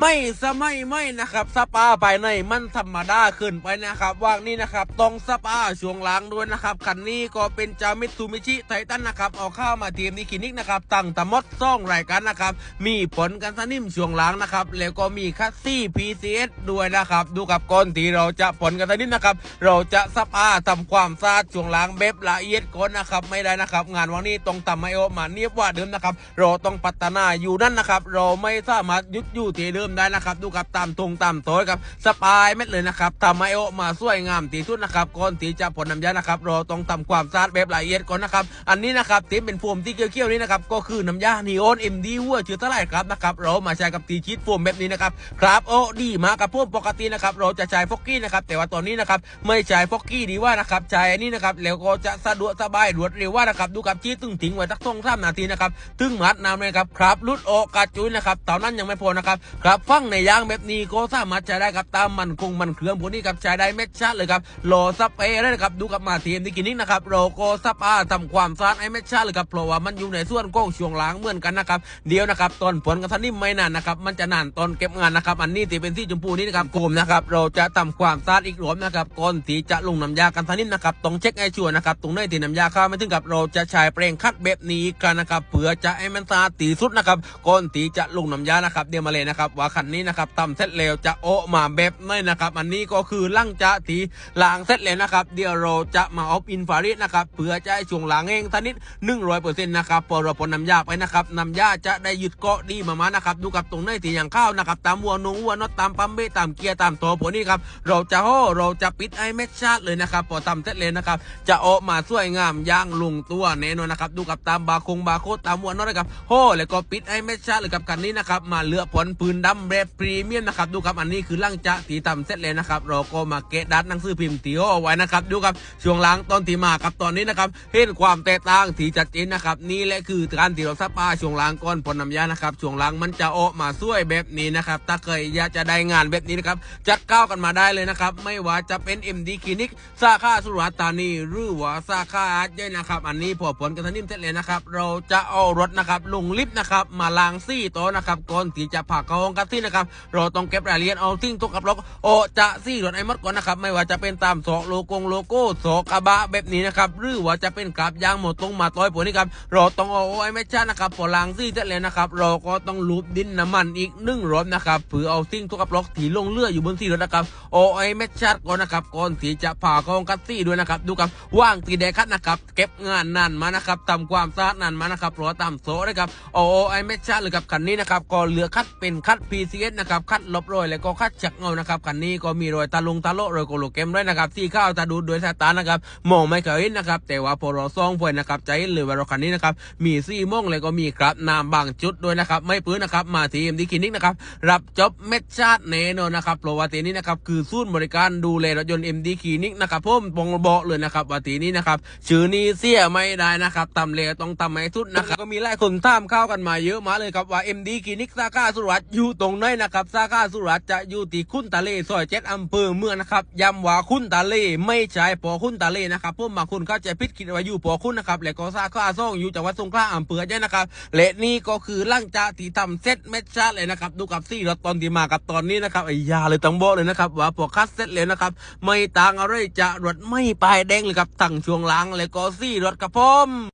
ไม่สมัยไม่นะครับสปาภายในมันธรรมดาขึ้นไปนะครับว่างนี้นะครับต้องสปาช่วงล่างด้วยนะครับคันนี้ก็เป็นจามิตซูมิชิไททันนะครับเอาเข้ามาทีมนี้คลินิกนะครับตั้งแตมดซ่องรายการนะครับมีผลกันสนิมช่วงล่างนะครับแล้วก็มีคัสซี่ PCS ด้วยนะครับดูกับก้อนที่เราจะผลกันสนิมนะครับเราจะสปาทำความสะอาดช่วงล่างเบบละเอียดก่อนนะครับไม่ได้นะครับ งานวันนี้ต้องทำให้ออมาเนียบว่าเดิมนะครับเราต้องพัฒนาอยู่นั่นนะครับเราไม่สามารถยุดอยู่ที่เดิมได้นะครับ ดูกับตามทงตามโต้ครับสปายเม็ดเลยนะครับทำให้อมาสวยงามที่สุดนะครับก่อนที่จะผลน้ำยานะครับเราต้องทำความสะอาดแบบละเอียดก่อนนะครับอันนี้นะครับที่เป็นโฟมที่เกี่ยวๆนี้นะครับก็คือน้ำยานีโอนเอ็มดีวัวชื่อเท่าไรครับนะครับเรามาใช้กับตีชีตโฟมแบบนี้นะครับครับโอ้ดีมากกับพวกปกตินะครับเราจะใช้ฟอกกี้นะครับแต่ว่าตอนนี้นะครับไม่ใช้ฟอกกี้ดีว่านะครับใช้อันนี้นะครับแล้วก็จะสะดวกสบายรวดเร็วว่านะครับดูกับชีตตึงทิ้งไว้สักสองสามนาทีนะครับตึงมัดน้ำเลยครับครับลุดโอกาจุยนะครับเท่านั้นยังไม่พอนะครับครับฟังในยางแบบนี้ก็สามารถใช้ได้ครับตามมันคงมันเครื่องพวกนี้ครับใช้ได้เม็ดชัดเลยครับโลสเปรย์ได้นะครับดูกับมาทีมที่กินนิกนะครับโลโก้สปาทำความสะอาดไอ้เม็ดชัดเลยครับเพราะว่ามันอยู่ในส่วนก้องช่วงหล้างเหมือนกันนะครับเดียวนะครับตอนผลกันทันนี่ไม่นานนะครับมันจะนานตอนเก็บงานนะครับอันนี้ที่เป็นที่ชมพูนี่นะครับกลมนะครับเราจะทำความสะอาดอีกรอบนะครับก่อนที่จะลงน้ำยากันทันนี่นะครับต้องเช็คให้ชัวร์นะครับตรงไหนที่น้ำยาเข้าไม่ถึงกับเราจะใช้เปรงคัดแบบนี้กันนะครับเพื่อจะให้มันสะอาดตีสุดนะครับก่อนที่จะลงน้ำยานะครับเดี๋ยวมาเลยนะครับว่าคันนี้นะครับทำเสร็จแล้วจะโอมาแบบไหนนะครับ อันนี้ก็คือลังจาที่ล้างเสร็จแล้วนะครับ เดี๋ยวเราจะมาออฟอินฟารดนะครับเพื่อจะให้ช่วงล้างเองทันนิดหนึ่งร้อยเปอร์เซ็นต์นะครับพอเราปนน้ำยาไปนะครับน้ำยาจะได้หยึดเกาะดีมามานะครับดูกับตรงไหนที่อย่างเข้านะครับตามวัวนงวัวนอตตามปั๊มเบตามเกียร์ตามตัวพวกนี้ครับเราจะโอ้เราจะปิดไอ้เม็ดชาติเลยนะครับพอทำเสร็จเลยนะครับจะออกมาสวยงามย่างลงตัวแน่นอนนะครับดูกับตามบาคงบาโคตามวัวนอตนะครับโอ้แล้วก็ปิดไอ้เม็ดชาติเลยกับคันนี้นะครับมาเลือกผลปืนดำแบบพรีเมียมนะครับดูครับอันนี้คือหลังจากที่ทำเสร็จเลยนะครับเราก็มาเกะดัดหนังสือพิมพ์ตีโอเอาไว้นะครับดูครับช่วงหลังตอนที่มากับตอนนี้นะครับเห็นความแตกต่างที่ชัดเจนนะครับนี่แหละคือการที่เราซับปาช่วงหลังก้อนผลน้ำยานะครับช่วงหลังมันจะออกมาสวยแบบนี้นะครับถ้าเคยอยากจะได้งานแบบนี้นะครับจัดก้าวกันมาได้เลยนะครับไม่ว่าจะเป็น MD คลินิกสาขาสุราษฎร์ธานีหรือว่าสาขาอาจเยนะครับ อันนี้พอผลกันทันนิ่มเสร็จเลยนะครับเราจะเอารถนะครับลงลิฟต์นะครับมาล้างซี่โต๊ะนะครับก่อนที่จะผ่าเข้าห้องกันที่นะครับเราต้องเก็บรายละเอียดเอาทิ้งทุกกับล็อกโอจะซี่รถไอ้มดก่อนนะครับไม่ว่าจะเป็นตามโซโลโกงโลโก้โซกระบะแบบนี้นะครับหรือว่าจะเป็นกราบยางหมดตรงมาต้อยพวกนี้ครับเราต้องเอาไอ้แม่ชานะครับพอล้างซี่เสร็จแล้วนะครับเราก็ต้องลูบดินน้ำมันอีกหนึ่งรอบนะครับเพื่อเอาซิ่งทุกกับล็อกที่ลงเลืออยู่บนซี่รถนะครับโอไอ้แม่ชาก่อนนะครับก่อนที่จะผ่าเข้าห้องกัดซี่ด้วยนะครับดูครับว่างตีแดงคัดนะครับเก็บงานนานมานะครับทำความสะอาดนานมานะครับราะว่าตามโซนะครับโอไอ้แม่ชาหรือกับคันนี้นะครับก็เหลือคัดเป็นคัด PCS นะครับคัดลบรอยแล้วก็คัดจักเงานะครับคันนี้ก็มีรอยตาลงตาโลรอยโกโลเกมด้วยนะครับที่เข้าวตาดูด้วยสายตานะครับมองไม่เคยเห็นนะครับแต่ว่าพอเราซ่องพวยนะครับใจห็นเลยว่ารถคันนี้นะครับมีซี่โมงเลยก็มีครับน้ำบางจุดด้วยนะครับไม่ปื้นนะครับมาทีมดีคลินิกนะครับรับจบเม็ดชาติเนโนนะครับเพราะว่าทีนี้นะครับคือศูนย์บริการดูแลรถยนต์ MD คลินิกนะครับผมบองบอกเลยนะครับว่าทีนี้นะครับชื่อนี้เสียไม่ได้นะครับตำเลต้องตำให้สุดนะครับก็มีหลายคนถามเข้ากันมาเยอะมาเลยครับว่า MD คลินิกสาขาสุรัตอยู่ตรงไหนนะครับสาขาสุรัตจะอยู่ที่คุณตาเลซอยเจ็ดอำเภอเมืองนะครับย้ำว่าคุณตาเลไม่ใช่ปอคุณตาเลนะครับพวกบางคนเข้าใจผิดคิดว่าอยู่ปอคุณนะครับและก็สาขาซ่องอยู่จังหวัดสงขลาอำเภอเจ้นะครับและนี่ก็คือหลังจากที่ทำเซตเม็ดชาเลยนะครับดูกับซี่รถตอนที่มากับตอนนี้นะครับไอ้ยาเลยต้องบอกเลยนะครับว่าพอคัดเสร็จแล้วนะครับไม่ต่างอะไรจะรถไม่ปลายแดงเลยครับตั้งช่วงหลังและก็ซี่รถกระพม